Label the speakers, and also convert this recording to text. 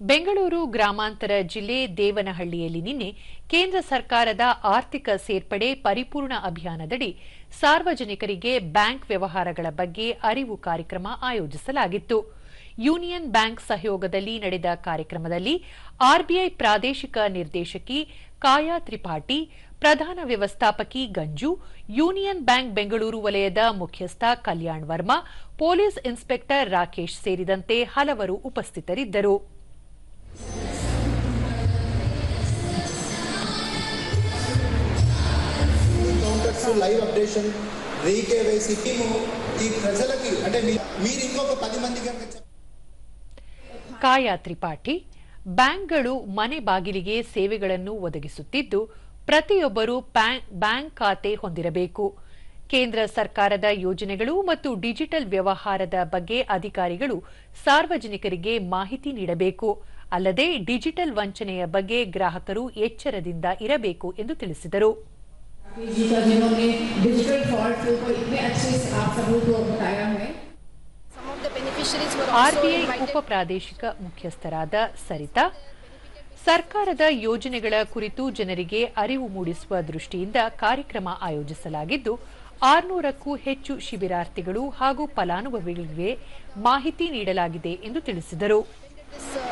Speaker 1: ಬೆಂಗಳೂರು ಗ್ರಾಮಾಂತರ ಜಿಲ್ಲೆ ದೇವನಹಳ್ಳಿಯಲ್ಲಿ ನಿನ್ನೆ ಕೇಂದ್ರ ಸರ್ಕಾರದ ಆರ್ಥಿಕ ಸೇರ್ಪಡೆ ಪರಿಪೂರ್ಣ ಅಭಿಯಾನದಡಿ ಸಾರ್ವಜನಿಕರಿಗೆ ಬ್ಯಾಂಕ್ ವ್ಯವಹಾರಗಳ ಬಗ್ಗೆ ಅರಿವು ಕಾರ್ಯಕ್ರಮ ಆಯೋಜಿಸಲಾಗಿತ್ತು. ಯೂನಿಯನ್ ಬ್ಯಾಂಕ್ ಸಹಯೋಗದಲ್ಲಿ ನಡೆದ ಕಾರ್ಯಕ್ರಮದಲ್ಲಿ ಆರ್ಬಿಐ ಪ್ರಾದೇಶಿಕ ನಿರ್ದೇಶಕಿ ಕಾಯಾ ತ್ರಿಪಾಠಿ, ಪ್ರಧಾನ ವ್ಯವಸ್ಥಾಪಕಿ ಗಂಜು, ಯೂನಿಯನ್ ಬ್ಯಾಂಕ್ ಬೆಂಗಳೂರು ವಲಯದ ಮುಖ್ಯಸ್ಥ ಕಲ್ಯಾಣ್ ವರ್ಮಾ, ಪೊಲೀಸ್ ಇನ್ಸ್ಪೆಕ್ಟರ್ ರಾಕೇಶ್ ಸೇರಿದಂತೆ ಹಲವರು ಉಪಸ್ಥಿತರಿದ್ದರು.
Speaker 2: counters live updation re KYC team ఈ ప్రజలకి అంటే మీ- మీరు ఇంకొక పది మంది కనుక చెప్-
Speaker 1: ಕಾಯಾ ತ್ರಿಪಾಠಿ ಬ್ಯಾಂಕ್ಗಳು ಮನೆ ಬಾಗಿಲಿಗೆ ಸೇವೆಗಳನ್ನು ಒದಗಿಸುತ್ತಿದ್ದು ಪ್ರತಿಯೊಬ್ಬರೂ ಪ್ಯಾ- ಬ್ಯಾಂಕ್ ಖಾತೆ ಹೊಂದಿರಬೇಕು ಕೇಂದ್ರ ಸರ್ಕಾರದ ಯೋಜನೆಗಳು ಮತ್ತು ಡಿಜಿಟಲ್ ವ್ಯವಹಾರದ ಬಗ್ಗೆ ಅಧಿಕಾರಿಗಳು ಸಾರ್ವಜನಿಕರಿಗೆ ಮಾಹಿತಿ ನೀಡಬೇಕು ಅಲ್ಲದೆ ಡಿಜಿಟಲ್ ವಂಚನೆಯ ಬಗ್ಗೆ ಗ್ರಾಹಕರು ಎಚ್ಚರದಿಂದ ಇರಬೇಕು ಎಂದು ತಿಳಿಸಿದರು
Speaker 3: जी का जिन्होंने डिजिटल फॉल्ट के ऊपर इतने अच्छे से आप सबों को बताया है
Speaker 4: Some of the beneficiaries were also
Speaker 1: RBI
Speaker 4: invited.
Speaker 1: ಉಪ ಪ್ರಾದೇಶಿಕ ಮುಖ್ಯಸ್ಥರಾದ ಸರಿತಾ ಸರ್ಕಾರದ ಯೋಜನೆಗಳ ಕುರಿತು ಜನರಿಗೆ ಅರಿವು ಮೂಡಿಸುವ ದೃಷ್ಟಿಯಿಂದ ಕಾರ್ಯಕ್ರಮ ಆಯೋಜಿಸಲಾಗಿದ್ದು ಆರುನೂರಕ್ಕೂ ಹೆಚ್ಚು ಶಿಬಿರಾರ್ಥಿಗಳು ಹಾಗೂ ಫಲಾನುಭವಿಗಳಿಗೆ ಮಾಹಿತಿ ನೀಡಲಾಗಿದೆ ಎಂದು ತಿಳಿಸಿದರು
Speaker 4: This uh,